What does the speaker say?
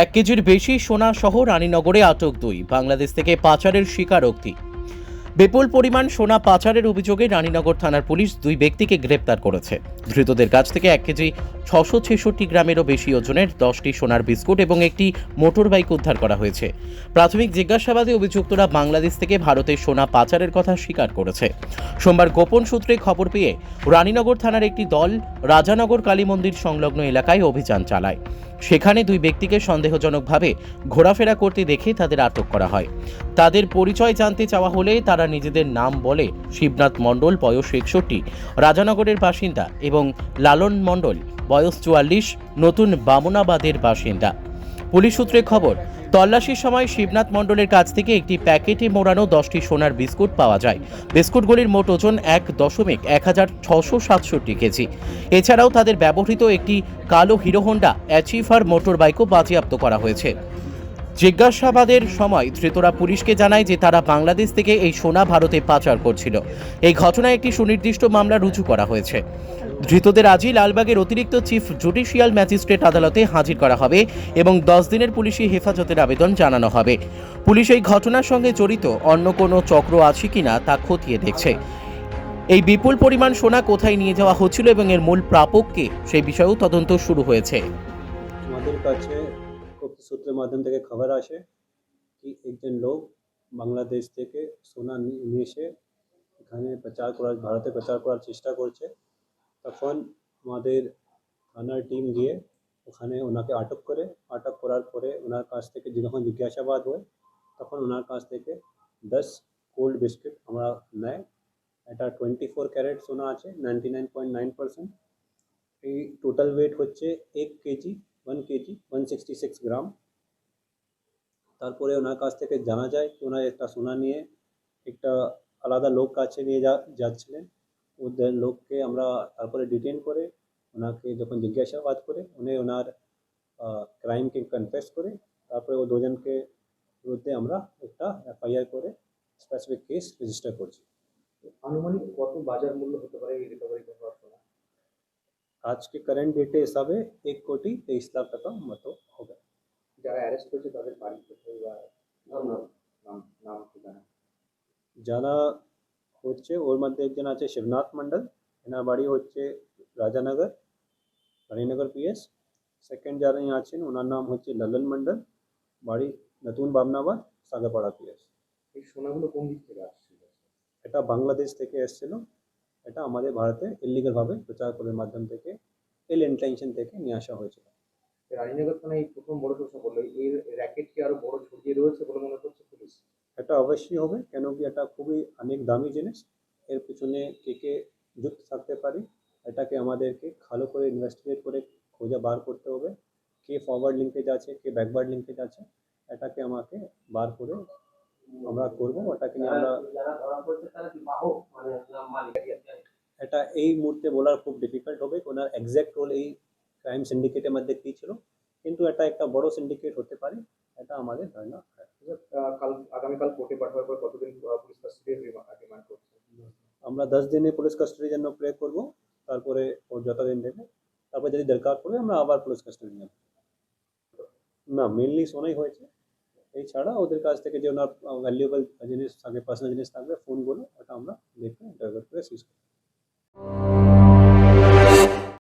এক কেজির বেশি সোনা সহ রানীনগরে আটক দুই, বাংলাদেশ থেকে পাচারের স্বীকারোক্তি বিপুল পরিমাণ সোনা পাচারের অভিযোগে রানীনগর থানার পুলিশ দুই ব্যক্তিকে গ্রেপ্তার করেছে। ধৃতদের কাছ থেকে এক কেজি ছশো ছেষট্টি গ্রামেরও বেশি ওজনের দশটি সোনার বিস্কুট এবং একটি মোটর বাইক উদ্ধার করা হয়েছে। প্রাথমিক জিজ্ঞাসাবাদে অভিযুক্তরা বাংলাদেশ থেকে ভারতে সোনা পাচারের কথা স্বীকার করেছে। সোমবার গোপন সূত্রে খবর পেয়ে রানীনগর থানার একটি দল রাজানগর কালী মন্দির সংলগ্ন এলাকায় অভিযান চালায়। সেখানে দুই ব্যক্তিকে সন্দেহজনকভাবে ঘোরাফেরা করতে দেখে তাদের আটক করা হয়। তাদের পরিচয় জানতে চাওয়া হলে তারা নিজেদের নাম বলে শিবনাথ মণ্ডল, বয়স একষট্টি, রাজানগরের বাসিন্দা এবং লালন মণ্ডল, বয়স চুয়াল্লিশ, নতুন বামনাবাদের বাসিন্দা। পুলিশ সূত্রে খবর তল্লাশির সময় শিবনাথ মণ্ডলের কাছ থেকে একটি প্যাকেটে মোড়ানো দশটি সোনার বিস্কুট পাওয়া যায়। বিস্কুটগুলির মোট ওজন এক দশমিক এক হাজার ছশো সাতষট্টি কেজি। এছাড়াও তাদের ব্যবহৃত একটি কালো হিরো হোন্ডা অ্যাচিভার মোটর বাইকও বাজেয়াপ্ত করা হয়েছে। জিজ্ঞাসাবাদের সময় ধৃতরা পুলিশকে জানায় যে তারা বাংলাদেশ থেকে এই সোনা ভারতে পাচার করছিল। এই ঘটনায় একটি সুনির্দিষ্ট মামলা রুজু করা হয়েছে। ধৃতদের আজই লালবাগের অতিরিক্ত চিফ জুডিশিয়াল ম্যাজিস্ট্রেট আদালতে হাজির করা হবে এবং দশ দিনের পুলিশি হেফাজতের আবেদন জানানো হবে। পুলিশ এই ঘটনার সঙ্গে জড়িত। অন্য কোনো চক্র আছে কিনা তা খতিয়ে দেখছে। এই বিপুল পরিমাণ সোনা কোথায় নিয়ে যাওয়া হচ্ছিল এবং এর মূল প্রাপককে সেই বিষয়েও তদন্ত শুরু হয়েছে। আমাদের কাছে গুপ্ত সূত্রের মাধ্যম থেকে খবর আসে কি একজন লোক বাংলাদেশ থেকে সোনা নিয়ে এসে এখানে প্রচার করার, ভারতে প্রচার করার চেষ্টা করছে। তখন আমাদের থানার টিম গিয়ে ওখানে ওনাকে আটক করে, আটক করার পরে ওনার কাছ থেকে যখন জিজ্ঞাসাবাদ হয়, তখন ওনার কাছ থেকে দশ কোল্ড বিস্কিট আমরা নেয়। এটা টোয়েন্টি ফোর ক্যারেট সোনা আছে ninety nine point nine percent এই টোটাল ওয়েট হচ্ছে এক কেজি সিক্সটি সিক্স গ্রাম তারপরে ওনার কাছ থেকে জানা যায় কি ওনার একটা সোনা নিয়ে একটা আলাদা লোক কাছে নিয়ে যা, যাচ্ছিলেন। ওদের লোককে আমরা তারপরে ডিটেন করে ওনাকে যখন জিজ্ঞাসাবাদ করে, উনি ওনার ক্রাইমকে কনফেস করে, তারপরে ও দুজনকে বিরুদ্ধে আমরা একটা এফআইআর করে স্পেসিফিক কেস রেজিস্টার করছি। আনুমানিক কত বাজার মূল্য হতে পারে এই রিকভারি আজকে কারেন্ট ডেটে হিসাবে এক কোটি তেইশ লাখ টাকা মতো হবে যারা অ্যারেস্ট হয়েছে তাদের বাড়ি কোথায় বা নাম নাম নাম ঠিকানা যারা হচ্ছে ওর মধ্যে একজন আছে শিবনাথ মণ্ডল এনার বাড়ি হচ্ছে রাজানগর রানীনগর পিএস সেকেন্ড যারা আছেন ওনার নাম হচ্ছে ললন মণ্ডল বাড়ি নতুন বামনাবাদ সাগরপাড়া পিএস এই সোনাগুলো কোন দিক থেকে আসছিল এটা বাংলাদেশ থেকে এসেছিল এটা আমাদের ভারতে ইলিগালভাবে প্রচার করার মাধ্যম থেকে এল ইন্টেনশন থেকে নিয়ে আসা হয়েছিল। রানীনগর থানায় এই প্রথম বড় প্রশ্ন করল এর র্যাকেট কি আরও বড় ছড়িয়ে রয়েছে বলে মনে করছে পুলিশ? এটা অবশ্যই হবে কেন কি এটা খুবই অনেক দামি জিনিস। এর পিছনে কে কে যুক্ত থাকতে পারে এটাকে আমাদেরকে ভালো করে ইনভেস্টিগেট করে খোঁজা বার করতে হবে। কে ফরওয়ার্ড লিঙ্কেজ আছে কে ব্যাকওয়ার্ড লিঙ্কেজ আছে এটাকে আমাকে বার করে আমরা করব ওটাকে নিয়ে আমরা যারা ধরা পড়ছে তারা কি বাহক? মানে মালিক। এটা এই মুহূর্তে বলার খুব ডিফিকাল্ট হবে ওনার এক্স্যাক্ট রোল এই ক্রাইম সিন্ডিকেটের মধ্যে কী ছিল কিন্তু এটা একটা বড় সিন্ডিকেট হতে পারে এটা আমাদের ধারণা কাল আগামীকাল কোর্টে পাঠাবার পর কতদিন পুলিশ কাস্টডি ডিমান্ড করছে? আমরা দশ দিনে পুলিশ কাস্টাডির জন্য প্রে করব তারপরে ওর যতদিন দেবে তারপর যদি দরকার পড়ে আমরা আবার পুলিশ কাস্টাডি নেব না মেনলি শোনাই হয়েছে এছাড়া ওদের কাছ থেকে যে ওনার ভ্যালুয়েবল জিনিস থাকবে পার্সোনাল জিনিস থাকবে ফোনগুলো ওটা আমরা দেখে ড্রাইভার করে সিজ করব।